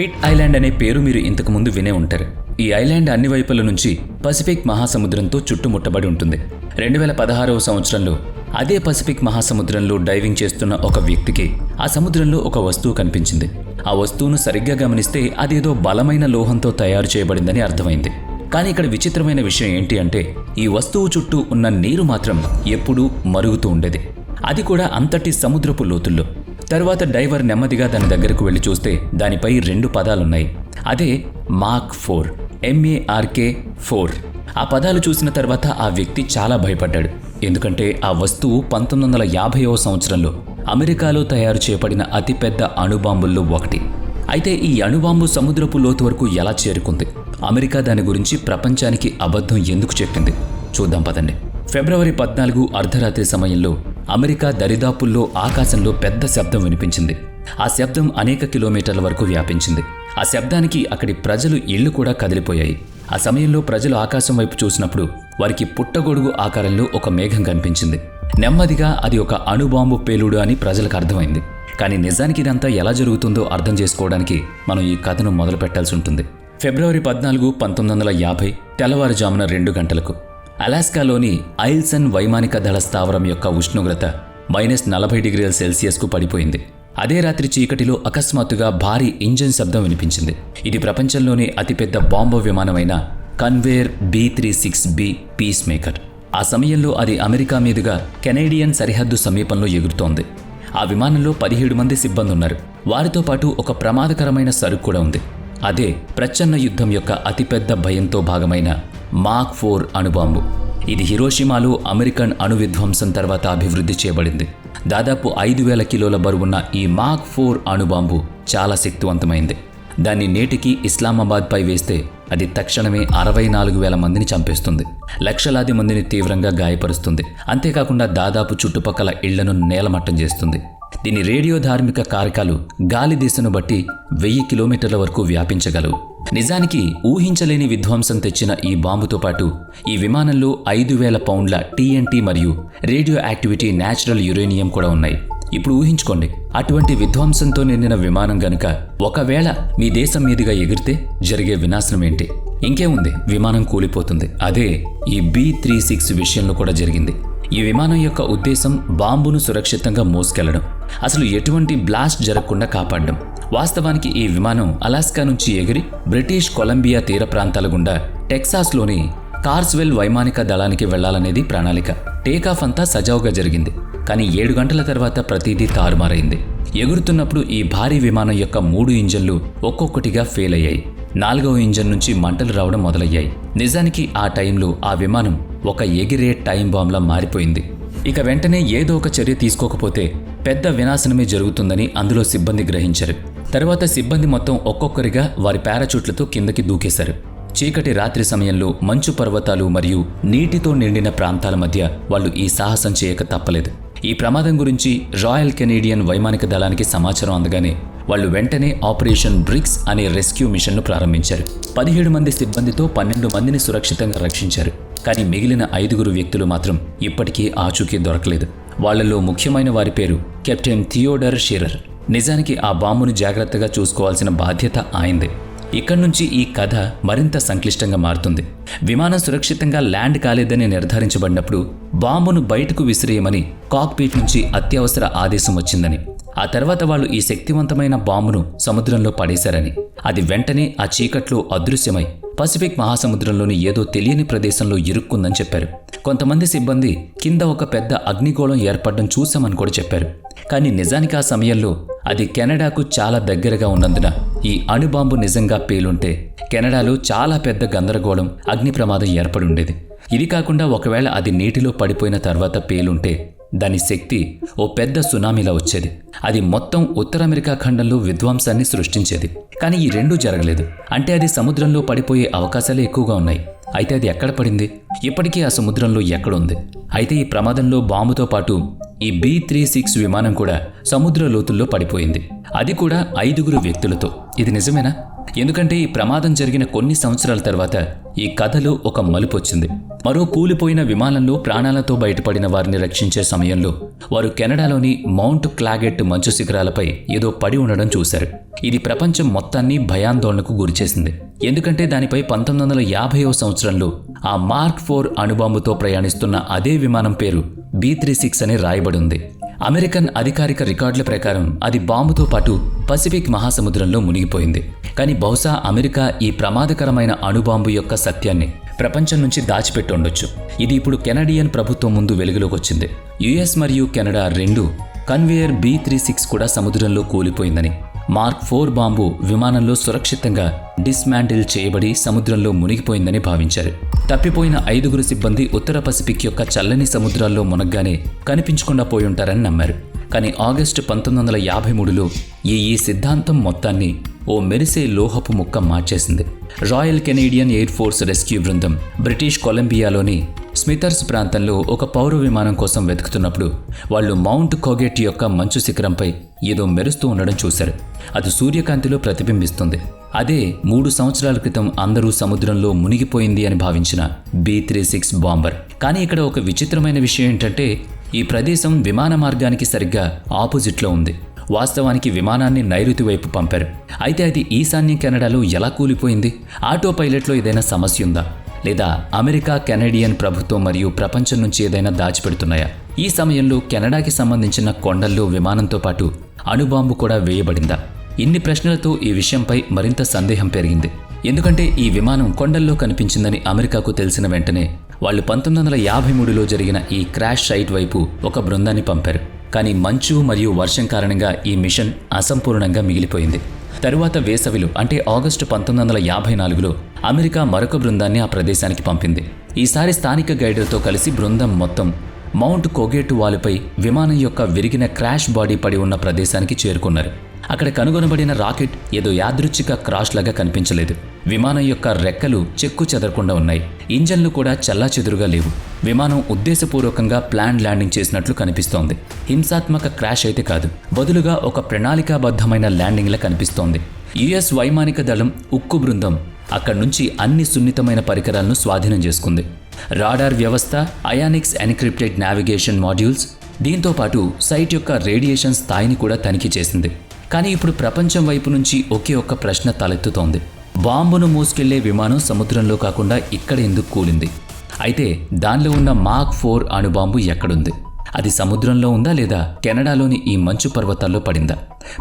Pit island అనే పేరు మీరు ఇంతకు ముందు వినే ఉంటారు. ఈ ఐలాండ్ అన్ని వైపుల నుంచి పసిఫిక్ మహాసముద్రంతో చుట్టుముట్టబడి ఉంటుంది. రెండు వేల పదహారవ సంవత్సరంలో అదే పసిఫిక్ మహాసముద్రంలో డైవింగ్ చేస్తున్న ఒక వ్యక్తికి ఆ సముద్రంలో ఒక వస్తువు కనిపించింది. ఆ వస్తువును సరిగ్గా గమనిస్తే అదేదో బలమైన లోహంతో తయారు చేయబడిందని అర్థమైంది. కానీ ఇక్కడ విచిత్రమైన విషయం ఏంటి అంటే ఈ వస్తువు చుట్టూ ఉన్న నీరు మాత్రం ఎప్పుడూ మరుగుతూ ఉండేది. అది కూడా అంతటి సముద్రపు లోతుల్లో. తర్వాత డైవర్ నెమ్మదిగా దాని దగ్గరకు వెళ్ళి చూస్తే దానిపై రెండు పదాలున్నాయి. అదే మార్క్ ఫోర్ ఎంఏఆర్కే ఫోర్. ఆ పదాలు చూసిన తర్వాత ఆ వ్యక్తి చాలా భయపడ్డాడు. ఎందుకంటే ఆ వస్తువు పంతొమ్మిది వందల యాభైవ సంవత్సరంలో అమెరికాలో తయారు చేయబడిన అతిపెద్ద అణుబాంబుల్లో ఒకటి. అయితే ఈ అణుబాంబు సముద్రపు లోతు వరకు ఎలా చేరుకుంది? అమెరికా దాని గురించి ప్రపంచానికి అబద్ధం ఎందుకు చెప్పింది? చూద్దాం పదండి. ఫిబ్రవరి పద్నాలుగు అర్ధరాత్రి సమయంలో అమెరికా దరిదాపుల్లో ఆకాశంలో పెద్ద శబ్దం వినిపించింది. ఆ శబ్దం అనేక కిలోమీటర్ల వరకు వ్యాపించింది. ఆ శబ్దానికి అక్కడి ప్రజలు ఇళ్ళు కూడా కదిలిపోయాయి. ఆ సమయంలో ప్రజలు ఆకాశం వైపు చూసినప్పుడు వారికి పుట్టగొడుగు ఆకారంలో ఒక మేఘం కనిపించింది. నెమ్మదిగా అది ఒక అణుబాంబు పేలుడు అని ప్రజలకు అర్థమైంది. కానీ నిజానికి ఇదంతా ఎలా జరుగుతుందో అర్థం చేసుకోవడానికి మనం ఈ కథను మొదలు పెట్టాల్సి ఉంటుంది. ఫిబ్రవరి పద్నాలుగు పంతొమ్మిది వందల యాభై తెల్లవారుజామున రెండు గంటలకు. అలాస్కాలోని ఐల్సన్ వైమానిక దళ స్థావరం యొక్క ఉష్ణోగ్రత మైనస్ నలభై డిగ్రీల సెల్సియస్కు పడిపోయింది. అదే రాత్రి చీకటిలో అకస్మాత్తుగా భారీ ఇంజన్ శబ్దం వినిపించింది. ఇది ప్రపంచంలోనే అతిపెద్ద bomb విమానమైన Convair B three six B peacemaker ఆ సమయంలో అది అమెరికా మీదుగా కెనేడియన్ సరిహద్దు సమీపంలో ఎగురుతోంది. ఆ విమానంలో పదిహేడు మంది సిబ్బంది ఉన్నారు వారితో పాటు ఒక ప్రమాదకరమైన సరుకు కూడా ఉంది. అదే ప్రచ్ఛన్న యుద్ధం యొక్క అతిపెద్ద భయంతో భాగమైన మాక్ ఫోర్ అణుబాంబు. ఇది హిరోషిమాలో అమెరికన్ అణు విధ్వంసం తర్వాత అభివృద్ధి చేయబడింది. దాదాపు ఐదు వేల కిలోల బరువున్న ఈ మాక్ ఫోర్ అణుబాంబు చాలా శక్తివంతమైంది. దాన్ని నేటికి ఇస్లామాబాద్పై వేస్తే అది తక్షణమే అరవై నాలుగు వేల మందిని చంపేస్తుంది. లక్షలాది మందిని తీవ్రంగా గాయపరుస్తుంది. అంతేకాకుండా దాదాపు చుట్టుపక్కల ఇళ్ళను నేలమట్టం చేస్తుంది. దీని రేడియో ధార్మిక కారకాలు గాలి దిశను బట్టి వెయ్యి కిలోమీటర్ల వరకు వ్యాపించగలవు. నిజానికి ఊహించలేని విధ్వంసం తెచ్చిన ఈ బాంబుతో పాటు ఈ విమానంలో ఐదు వేల పౌండ్ల టీఎన్టీ మరియు రేడియో యాక్టివిటీ న్యాచురల్ యురేనియం కూడా ఉన్నాయి. ఇప్పుడు ఊహించుకోండి అటువంటి విధ్వంసంతో నిండిన విమానం గనుక ఒకవేళ మీ దేశం మీదుగా ఎగిరితే జరిగే వినాశనం ఏంటి? ఇంకేముంది? విమానం కూలిపోతుంది. అదే ఈ బి త్రీ సిక్స్ విషయంలో కూడా జరిగింది. ఈ విమానం యొక్క ఉద్దేశం బాంబును సురక్షితంగా మోసుకెళ్ళడం. అసలు ఎటువంటి బ్లాస్ట్ జరగకుండా కాపాడడం. వాస్తవానికి ఈ విమానం అలాస్కా నుంచి ఎగిరి బ్రిటిష్ కొలంబియా తీర ప్రాంతాల గుండా టెక్సాస్లోని కార్స్వెల్ వైమానిక దళానికి వెళ్ళాలనేది ప్రణాళిక. టేకాఫ్ అంతా సజావుగా జరిగింది. కానీ ఏడు గంటల తర్వాత ప్రతిదీ తారుమారైంది. ఎగురుతున్నప్పుడు ఈ భారీ విమానం యొక్క మూడు ఇంజన్లు ఒక్కొక్కటిగా ఫెయిల్ అయ్యాయి. నాలుగవ ఇంజన్ నుంచి మంటలు రావడం మొదలయ్యాయి. నిజానికి ఆ టైంలో ఆ విమానం ఒక ఎగిరే టైం బాంబ్లా మారిపోయింది. ఇక వెంటనే ఏదో ఒక చర్య తీసుకోకపోతే పెద్ద వినాశనమే జరుగుతుందని అందులో సిబ్బంది గ్రహించారు. తర్వాత సిబ్బంది మొత్తం ఒక్కొక్కరిగా వారి పారాచూట్లతో కిందకి దూకేశారు. చీకటి రాత్రి సమయంలో మంచు పర్వతాలు మరియు నీటితో నిండిన ప్రాంతాల మధ్య వాళ్ళు ఈ సాహసం చేయక తప్పలేదు. ఈ ప్రమాదం గురించి రాయల్ కెనేడియన్ వైమానిక దళానికి సమాచారం అందగానే వాళ్ళు వెంటనే ఆపరేషన్ బ్రిక్స్ అనే రెస్క్యూ మిషన్ను ప్రారంభించారు. పదిహేడు మంది సిబ్బందితో పన్నెండు మందిని సురక్షితంగా రక్షించారు. కానీ మిగిలిన ఐదుగురు వ్యక్తులు మాత్రం ఇప్పటికీ ఆచూకీ దొరకలేదు. వాళ్ళలో ముఖ్యమైన వారి పేరు కెప్టెన్ థియోడర్ షిరర్. నిజానికి ఆ బాంబును జాగ్రత్తగా చూసుకోవాల్సిన బాధ్యత ఆయందే ఇక్కడి నుంచి ఈ కథ మరింత సంక్లిష్టంగా మారుతుంది. విమానం సురక్షితంగా ల్యాండ్ కాలేదని నిర్ధారించబడినప్పుడు బాంబును బయటకు విసిరేయమని కాక్పీట్ నుంచి అత్యవసర ఆదేశం వచ్చిందని ఆ తర్వాత వాళ్ళు ఈ శక్తివంతమైన బాంబును సముద్రంలో పడేశారని. అది వెంటనే ఆ చీకట్లో అదృశ్యమై పసిఫిక్ మహాసముద్రంలోని ఏదో తెలియని ప్రదేశంలో ఇరుక్కుందని చెప్పారు. కొంతమంది సిబ్బంది కింద ఒక పెద్ద అగ్నిగోళం ఏర్పడడం చూశామని కూడా చెప్పారు. కానీ నిజానికి ఆ సమయంలో అది కెనడాకు చాలా దగ్గరగా ఉన్నందున ఈ అణుబాంబు నిజంగా పేలుంటే కెనడాలో చాలా పెద్ద గందరగోళం అగ్ని ప్రమాదం ఏర్పడి ఉండేది. ఇది కాకుండా ఒకవేళ అది నీటిలో పడిపోయిన తర్వాత పేలుంటే దాని శక్తి ఓ పెద్ద సునామీలా వచ్చేది. అది మొత్తం ఉత్తర అమెరికా ఖండంలో విధ్వంసాన్ని సృష్టించేది. కానీ ఈ రెండూ జరగలేదు. అంటే అది సముద్రంలో పడిపోయే అవకాశాలే ఎక్కువగా ఉన్నాయి. అయితే అది ఎక్కడ పడింది? ఇప్పటికీ ఆ సముద్రంలో ఎక్కడుంది? అయితే ఈ ప్రమాదంలో బాంబుతో పాటు ఈ బి త్రీ సిక్స్ విమానం కూడా సముద్ర లోతుల్లో పడిపోయింది. అది కూడా ఐదుగురు వ్యక్తులతో. ఇది నిజమేనా? ఎందుకంటే ఈ ప్రమాదం జరిగిన కొన్ని సంవత్సరాల తర్వాత ఈ కథలో ఒక మలుపు వచ్చింది. మరో కూలిపోయిన విమానంలో ప్రాణాలతో బయటపడిన వారిని రక్షించే సమయంలో వారు కెనడాలోని మౌంట్ క్లాగెట్ మంచు శిఖరాలపై ఏదో పడి ఉండడం చూశారు. ఇది ప్రపంచం మొత్తాన్ని భయాందోళనకు గురిచేసింది ఎందుకంటే దానిపై పంతొమ్మిది వందల యాభైవ సంవత్సరంలో ఆ మార్క్ ఫోర్ అణుబాంబుతో ప్రయాణిస్తున్న అదే విమానం పేరు బీ త్రీ సిక్స్ అని రాయబడి ఉంది. అమెరికన్ అధికారిక రికార్డుల ప్రకారం అది బాంబుతో పాటు పసిఫిక్ మహాసముద్రంలో మునిగిపోయింది. కానీ బహుశా అమెరికా ఈ ప్రమాదకరమైన అణుబాంబు యొక్క సత్యాన్ని ప్రపంచం నుంచి దాచిపెట్టి ఉండొచ్చు. ఇది ఇప్పుడు కెనడియన్ ప్రభుత్వం ముందు వెలుగులోకి వచ్చింది. యుఎస్ మరియు కెనడా రెండు కన్వేయర్ బీ త్రీ సిక్స్ కూడా సముద్రంలో కూలిపోయిందని మార్క్ ఫోర్ బాంబు విమానంలో సురక్షితంగా డిస్మాంటిల్ చేయబడి సముద్రంలో మునిగిపోయిందని భావించారు. తప్పిపోయిన ఐదుగురు సిబ్బంది ఉత్తర పసిఫిక్ యొక్క చల్లని సముద్రాల్లో మునగ్గానే కనిపించకుండా పోయి ఉంటారని నమ్మారు. కానీ ఆగస్టు పంతొమ్మిది వందల యాభై మూడులో ఈ ఈ సిద్ధాంతం మొత్తాన్ని ఓ మెరిసే లోహపు ముక్క మార్చేసింది. Royal Canadian Air Force rescue బృందం బ్రిటిష్ కొలంబియాలోని స్మిథర్స్ ప్రాంతంలో ఒక పౌర విమానం కోసం వెతుకుతున్నప్పుడు వాళ్ళు మౌంట్ కోగెట్ యొక్క మంచు శిఖరంపై ఏదో మెరుస్తూ ఉండడం చూశారు. అది సూర్యకాంతిలో ప్రతిబింబిస్తుంది. అదే మూడు సంవత్సరాల క్రితం అందరూ సముద్రంలో మునిగిపోయింది అని భావించిన బీ త్రీ సిక్స్ బాంబర్. కానీ ఇక్కడ ఒక విచిత్రమైన విషయం ఏంటంటే ఈ ప్రదేశం విమాన మార్గానికి సరిగ్గా ఆపోజిట్లో ఉంది. వాస్తవానికి విమానాన్ని నైరుతి వైపు పంపారు. అయితే అది ఈశాన్య కెనడాలో ఎలా కూలిపోయింది? ఆటో పైలట్లో ఏదైనా సమస్య ఉందా? లేదా అమెరికా కెనడియన్ ప్రభుత్వం మరియు ప్రపంచం నుంచి ఏదైనా దాచిపెడుతున్నాయా? ఈ సమయంలో కెనడాకి సంబంధించిన కొండల్లో విమానంతో పాటు అణుబాంబు కూడా వేయబడిందా? ఇన్ని ప్రశ్నలతో ఈ విషయంపై మరింత సందేహం పెరిగింది. ఎందుకంటే ఈ విమానం కొండల్లో కనిపించిందని అమెరికాకు తెలిసిన వెంటనే వాళ్ళు పంతొమ్మిది వందల యాభై మూడులో జరిగిన ఈ క్రాష్ సైట్ వైపు ఒక బృందాన్ని పంపారు. కానీ మంచు మరియు వర్షం కారణంగా ఈ మిషన్ అసంపూర్ణంగా మిగిలిపోయింది. తరువాత వేసవిలో అంటే ఆగస్టు పంతొమ్మిది వందల యాభై నాలుగులో అమెరికా మరొక బృందాన్ని ఆ ప్రదేశానికి పంపింది. ఈసారి స్థానిక గైడ్లతో కలిసి బృందం మొత్తం మౌంట్ కోగేటు వాలుపై విమానం యొక్క విరిగిన క్రాష్ బాడీ పడి ఉన్న ప్రదేశానికి చేరుకున్నారు. అక్కడ కనుగొనబడిన రాకెట్ ఏదో యాదృచ్ఛిక క్రాష్ లాగా కనిపించలేదు. విమానం యొక్క రెక్కలు చెక్కు చెదరకుండా ఉన్నాయి. ఇంజన్లు కూడా చల్లాచెదురుగా లేవు. విమానం ఉద్దేశపూర్వకంగా ప్లాన్ ల్యాండింగ్ చేసినట్లు కనిపిస్తోంది. హింసాత్మక క్రాష్ అయితే కాదు బదులుగా ఒక ప్రణాళికాబద్ధమైన ల్యాండింగ్లా కనిపిస్తోంది. యుఎస్ వైమానిక దళం ఉక్కు బృందం అక్కడి నుంచి అన్ని సున్నితమైన పరికరాలను స్వాధీనం చేసుకుంది. రాడార్ వ్యవస్థ అయానిక్స్ ఎన్క్రిప్టెడ్ నావిగేషన్ మాడ్యూల్స్ దీంతో పాటు సైట్ యొక్క రేడియేషన్ స్థాయిని కూడా తనిఖీ చేసింది. కానీ ఇప్పుడు ప్రపంచం వైపు నుంచి ఒకే ఒక్క ప్రశ్న తలెత్తుతోంది. బాంబును మోసుకెళ్ళే విమానం సముద్రంలో కాకుండా ఇక్కడ ఎందుకు కూలింది? అయితే దానిలో ఉన్న మాక్ ఫోర్ అణుబాంబు ఎక్కడుంది? అది సముద్రంలో ఉందా లేదా కెనడాలోని ఈ మంచు పర్వతాల్లో పడిందా?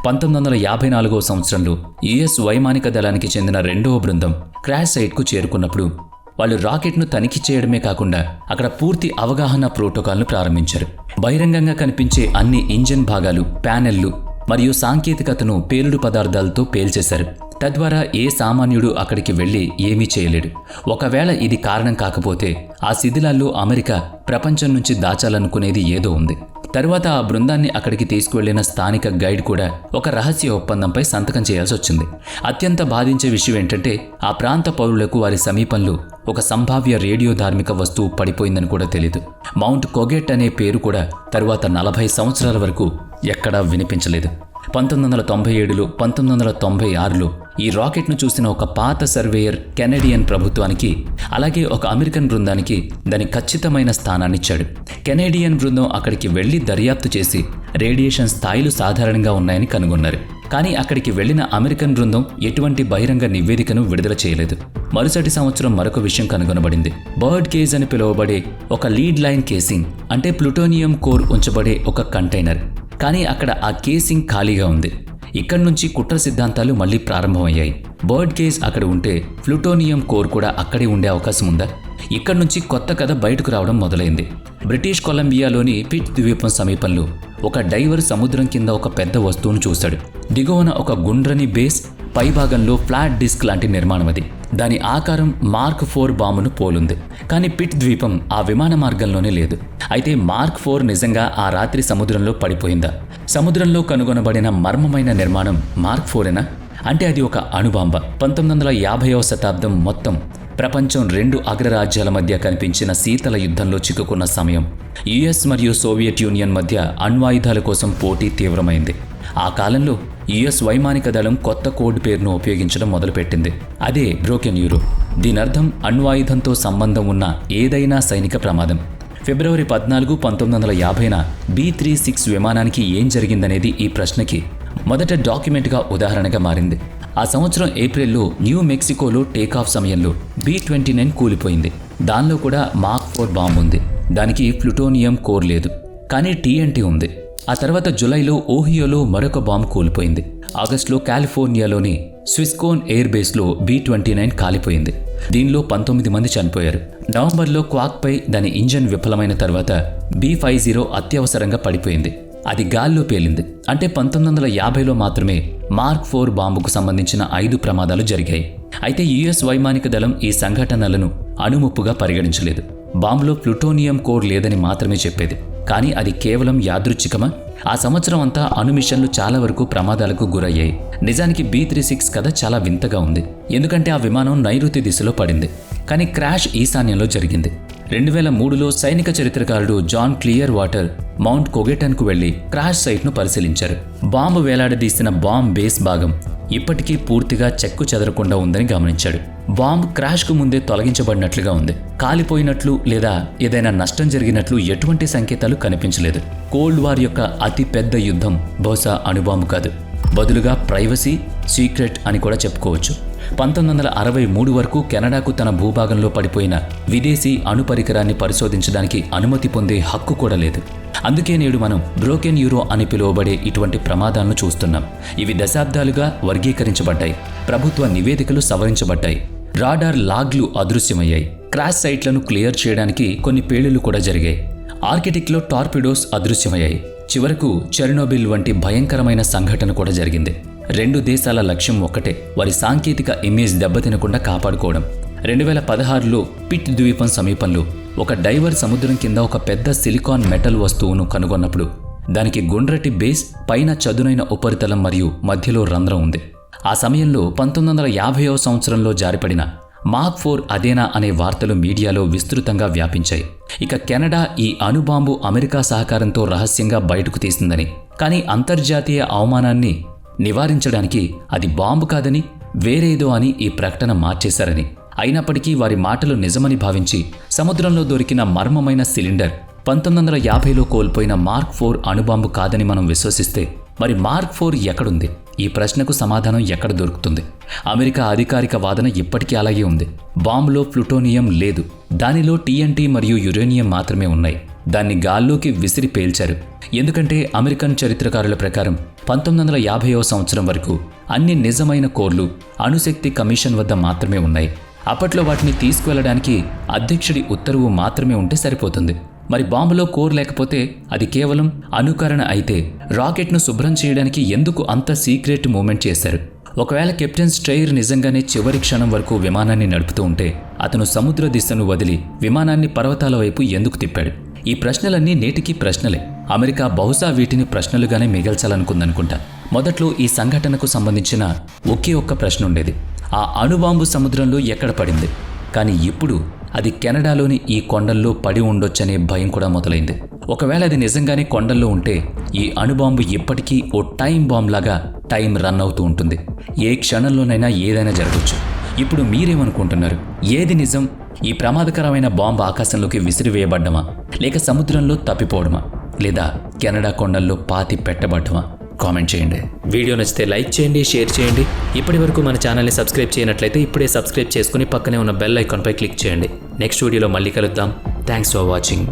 పంతొమ్మిది వందల యాభై నాలుగవ సంవత్సరంలో యుఎస్ వైమానిక దళానికి చెందిన రెండవ బృందం క్రాష్ సైట్కు చేరుకున్నప్పుడు వాళ్ళు రాకెట్ను తనిఖీ చేయడమే కాకుండా అక్కడ పూర్తి అవగాహన ప్రోటోకాల్ను ప్రారంభించారు. బహిరంగంగా కనిపించే అన్ని ఇంజిన్ భాగాలు ప్యానెళ్ళు మరియు సాంకేతికతను పేలుడు పదార్థాలతో పేల్చేశారు. తద్వారా ఏ సామాన్యుడు అక్కడికి వెళ్ళి ఏమీ చేయలేడు. ఒకవేళ ఇది కారణం కాకపోతే ఆ శిథిలాల్లో అమెరికా ప్రపంచం నుంచి దాచాలనుకునేది ఏదో ఉంది. తరువాత ఆ బృందాన్ని అక్కడికి తీసుకువెళ్ళిన స్థానిక గైడ్ కూడా ఒక రహస్య ఒప్పందంపై సంతకం చేయాల్సి వచ్చింది అత్యంత బాధించే విషయం ఏంటంటే ఆ ప్రాంత పౌరులకు వారి సమీపంలో ఒక సంభావ్య రేడియో ధార్మిక వస్తువు పడిపోయిందని కూడా తెలియదు మౌంట్ కొగెట్ అనే పేరు కూడా తరువాత నలభై సంవత్సరాల వరకు ఎక్కడా వినిపించలేదు. పంతొమ్మిది వందల తొంభై ఏడులో పంతొమ్మిది వందల తొంభై ఆరులో ఈ రాకెట్ను చూసిన ఒక పాత సర్వేయర్ కెనడియన్ ప్రభుత్వానికి అలాగే ఒక అమెరికన్ బృందానికి దాని ఖచ్చితమైన స్థానాన్నిచ్చాడు. కెనేడియన్ బృందం అక్కడికి వెళ్ళి దర్యాప్తు చేసి రేడియేషన్ స్థాయిలు సాధారణంగా ఉన్నాయని కనుగొన్నారు. కానీ అక్కడికి వెళ్ళిన అమెరికన్ బృందం ఎటువంటి బహిరంగ నివేదికను విడుదల చేయలేదు. మరుసటి సంవత్సరం మరొక విషయం కనుగొనబడింది. బర్డ్ కేజ్ అని పిలువబడే ఒక లీడ్ లైన్ కేసింగ్ అంటే ప్లుటోనియం కోర్ ఉంచబడే ఒక కంటైనర్. కానీ అక్కడ ఆ కేసింగ్ ఖాళీగా ఉంది. ఇక్కడి నుంచి కుట్ర సిద్ధాంతాలు మళ్ళీ ప్రారంభమయ్యాయి. బర్డ్ కేజ్ అక్కడ ఉంటే ప్లూటోనియం కోర్ కూడా అక్కడే ఉండే అవకాశం ఉందా? ఇక్కడి నుంచి కొత్త కథ బయటకు రావడం మొదలైంది. బ్రిటిష్ కొలంబియాలోని పిట్ ద్వీపం సమీపంలో ఒక డైవర్ సముద్రం కింద ఒక పెద్ద వస్తువును చూశాడు. దిగువన ఒక గుండ్రని బేస్ పైభాగంలో ఫ్లాట్ డిస్క్ లాంటి నిర్మాణం అది దాని ఆకారం మార్క్ ఫోర్ బాంబును పోలుంది. కానీ పిట్ ద్వీపం ఆ విమాన మార్గంలోనే లేదు. అయితే మార్క్ ఫోర్ నిజంగా ఆ రాత్రి సముద్రంలో పడిపోయిందా? సముద్రంలో కనుగొనబడిన మర్మమైన నిర్మాణం మార్క్ ఫోరేనా? అంటే అది ఒక అణుబాంబ. పంతొమ్మిది వందల యాభైవ శతాబ్దం మొత్తం ప్రపంచం రెండు అగ్రరాజ్యాల మధ్య కనిపించిన శీతల యుద్ధంలో చిక్కుకున్న సమయం. యుఎస్ మరియు సోవియట్ యూనియన్ మధ్య అణ్వాయుధాల కోసం పోటీ తీవ్రమైంది. ఆ కాలంలో యుఎస్ వైమానిక దళం కొత్త కోడ్ పేరును ఉపయోగించడం మొదలుపెట్టింది. అదే బ్రోకెన్ యూరో. దీని అర్థం అణ్వాయుధంతో సంబంధం ఉన్న ఏదైనా సైనిక ప్రమాదం. ఫిబ్రవరి పద్నాలుగు పంతొమ్మిది వందల యాభైన బి త్రీ సిక్స్ విమానానికి ఏం జరిగిందనేది ఈ ప్రశ్నకి మొదట డాక్యుమెంట్గా ఉదాహరణగా మారింది. ఆ సంవత్సరం ఏప్రిల్లో న్యూ మెక్సికోలో టేకాఫ్ సమయంలో బి ట్వంటీ నైన్ కూలిపోయింది. దానిలో కూడా మార్క్ ఫోర్ బాంబు ఉంది దానికి ప్లుటోనియం కోర్ లేదు. కానీ టీఎన్టీ ఉంది. ఆ తర్వాత జులైలో ఓహియోలో మరొక బాంబు కూలిపోయింది. ఆగస్టులో కాలిఫోర్నియాలోని స్విస్కోన్ ఎయిర్ బేస్లో బి ట్వంటీ నైన్ కాలిపోయింది. దీనిలో పంతొమ్మిది మంది చనిపోయారు. నవంబర్లో క్వాక్పై దాని ఇంజన్ విఫలమైన తర్వాత బి ఫైవ్ జీరో అత్యవసరంగా పడిపోయింది. అది గాల్లో పేలింది. అంటే పంతొమ్మిది వందల యాభైలో మాత్రమే మార్క్ ఫోర్ బాంబుకు సంబంధించిన ఐదు ప్రమాదాలు జరిగాయి. అయితే యుఎస్ వైమానిక దళం ఈ సంఘటనలను అణుముప్పుగా పరిగణించలేదు. బాంబులో ప్లుటోనియం కోర్ లేదని మాత్రమే చెప్పేది. కానీ అది కేవలం యాదృచ్ఛికమా? ఆ సంవత్సరం అంతా అణుమిషన్లు చాలా వరకు ప్రమాదాలకు గురయ్యాయి. నిజానికి బీ త్రీ సిక్స్ కథ చాలా వింతగా ఉంది. ఎందుకంటే ఆ విమానం నైరుతి దిశలో పడింది. కానీ క్రాష్ ఈశాన్యంలో జరిగింది. రెండు వేల మూడులో సైనిక చరిత్రకారుడు జాన్ క్లియర్ వాటర్ మౌంట్ కొగెటన్కు వెళ్ళి క్రాష్ సైట్ను పరిశీలించారు. బాంబు వేలాడదీసిన బాంబ్ బేస్ భాగం ఇప్పటికీ పూర్తిగా చెక్కు చెదరకుండా ఉందని గమనించాడు. బాంబ్ క్రాష్కు ముందే తొలగించబడినట్లుగా ఉంది. కాలిపోయినట్లు లేదా ఏదైనా నష్టం జరిగినట్లు ఎటువంటి సంకేతాలు కనిపించలేదు. కోల్డ్ వార్ యొక్క అతి పెద్ద యుద్ధం బహుశా అణుబాంబు కాదు. బదులుగా ప్రైవసీ సీక్రెట్ అని కూడా చెప్పుకోవచ్చు. పంతొమ్మిది వందల అరవై మూడు వరకు కెనడాకు తన భూభాగంలో పడిపోయిన విదేశీ అణు పరికరాన్ని పరిశోధించడానికి అనుమతి పొందే హక్కు కూడా లేదు. అందుకే నేడు మనం బ్రోకెన్ యూరో అని పిలువబడే ఇటువంటి ప్రమాదాలను చూస్తున్నాం. ఇవి దశాబ్దాలుగా వర్గీకరించబడ్డాయి. ప్రభుత్వ నివేదికలు సవరించబడ్డాయి. రాడార్ లాగ్లు అదృశ్యమయ్యాయి. క్రాష్ సైట్లను క్లియర్ చేయడానికి కొన్ని పేలులు కూడా జరిగాయి. ఆర్కిటిక్లో టార్పిడోస్ అదృశ్యమయ్యాయి. చివరకు చెర్నోబిల్ వంటి భయంకరమైన సంఘటన కూడా జరిగింది. రెండు దేశాల లక్ష్యం ఒక్కటే వారి సాంకేతిక ఇమేజ్ దెబ్బతినకుండా కాపాడుకోవడం. రెండు వేల పదహారులో పిట్ ద్వీపం సమీపంలో ఒక డైవర్ సముద్రం కింద ఒక పెద్ద సిలికాన్ మెటల్ వస్తువును కనుగొన్నప్పుడు దానికి గుండ్రటి బేస్ పైన చదునైన ఉపరితలం మరియు మధ్యలో రంధ్రం ఉంది. ఆ సమయంలో పంతొమ్మిది వందల యాభైవ సంవత్సరంలో జారిపడిన మాక్ ఫోర్ అదేనా అనే వార్తలు మీడియాలో విస్తృతంగా వ్యాపించాయి. ఇక కెనడా ఈ అణుబాంబు అమెరికా సహకారంతో రహస్యంగా బయటకు తీసిందని కానీ అంతర్జాతీయ అవమానాన్ని నివారించడానికి అది బాంబు కాదని వేరేదో అని ఈ ప్రకటన మార్చేశారని. అయినప్పటికీ వారి మాటలు నిజమని భావించి సముద్రంలో దొరికిన మర్మమైన సిలిండర్ పంతొమ్మిది వందల యాభైలో కోల్పోయిన మార్క్ ఫోర్ అణుబాంబు కాదని మనం విశ్వసిస్తే మరి మార్క్ ఫోర్ ఎక్కడుంది? ఈ ప్రశ్నకు సమాధానం ఎక్కడ దొరుకుతుంది? అమెరికా అధికారిక వాదన ఇప్పటికీ అలాగే ఉంది. బాంబులో ప్లుటోనియం లేదు. దానిలో టీఎన్టీ మరియు యురేనియం మాత్రమే ఉన్నాయి. దాన్ని గాల్లోకి విసిరి పేల్చారు. ఎందుకంటే అమెరికన్ చరిత్రకారుల ప్రకారం పంతొమ్మిది వందల యాభైవ సంవత్సరం వరకు అన్ని నిజమైన కోర్లు అణుశక్తి కమిషన్ వద్ద మాత్రమే ఉన్నాయి. అప్పట్లో వాటిని తీసుకువెళ్ళడానికి అధ్యక్షుడి ఉత్తర్వు మాత్రమే ఉంటే సరిపోతుంది. మరి బాంబులో కోర్ లేకపోతే అది కేవలం అనుకరణ అయితే రాకెట్ను శుభ్రం చేయడానికి ఎందుకు అంత సీక్రెట్ మూమెంట్ చేశారు? ఒకవేళ కెప్టెన్ స్ట్రెయిర్ నిజంగానే చివరి క్షణం వరకు విమానాన్ని నడుపుతూ ఉంటే అతను సముద్ర దిశను వదిలి విమానాన్ని పర్వతాల వైపు ఎందుకు తిప్పాడు? ఈ ప్రశ్నలన్నీ నేటికీ ప్రశ్నలే. అమెరికా బహుశా వీటిని ప్రశ్నలుగానే మిగల్చాలనుకుందనుకుంటా. మొదట్లో ఈ సంఘటనకు సంబంధించిన ఒకే ఒక్క ప్రశ్న ఉండేది. ఆ అణుబాంబు సముద్రంలో ఎక్కడ పడింది? కానీ ఇప్పుడు అది కెనడాలోని ఈ కొండల్లో పడి ఉండొచ్చనే భయం కూడా మొదలైంది. ఒకవేళ అది నిజంగానే కొండల్లో ఉంటే ఈ అణుబాంబు ఇప్పటికీ ఓ టైం బాంబ్ లాగా టైం రన్ అవుతూ ఉంటుంది. ఏ క్షణంలోనైనా ఏదైనా జరగవచ్చు ఇప్పుడు మీరేమనుకుంటున్నారు? ఏది నిజం? ఈ ప్రమాదకరమైన బాంబు ఆకాశంలోకి విసిరివేయబడ్డమా? లేక సముద్రంలో తప్పిపోవడమా? లేదా కెనడా కొండల్లో పాతి పెట్టబడమా కామెంట్ చేయండి. వీడియో నచ్చితే లైక్ చేయండి షేర్ చేయండి. ఇప్పటి వరకు మన ఛానల్ని సబ్స్క్రైబ్ చేయనట్లయితే ఇప్పుడే సబ్స్క్రైబ్ చేసుకుని పక్కనే ఉన్న బెల్ ఐకాన్పై క్లిక్ చేయండి. నెక్స్ట్ వీడియోలో మళ్ళీ కలుద్దాం. Thanks for watching.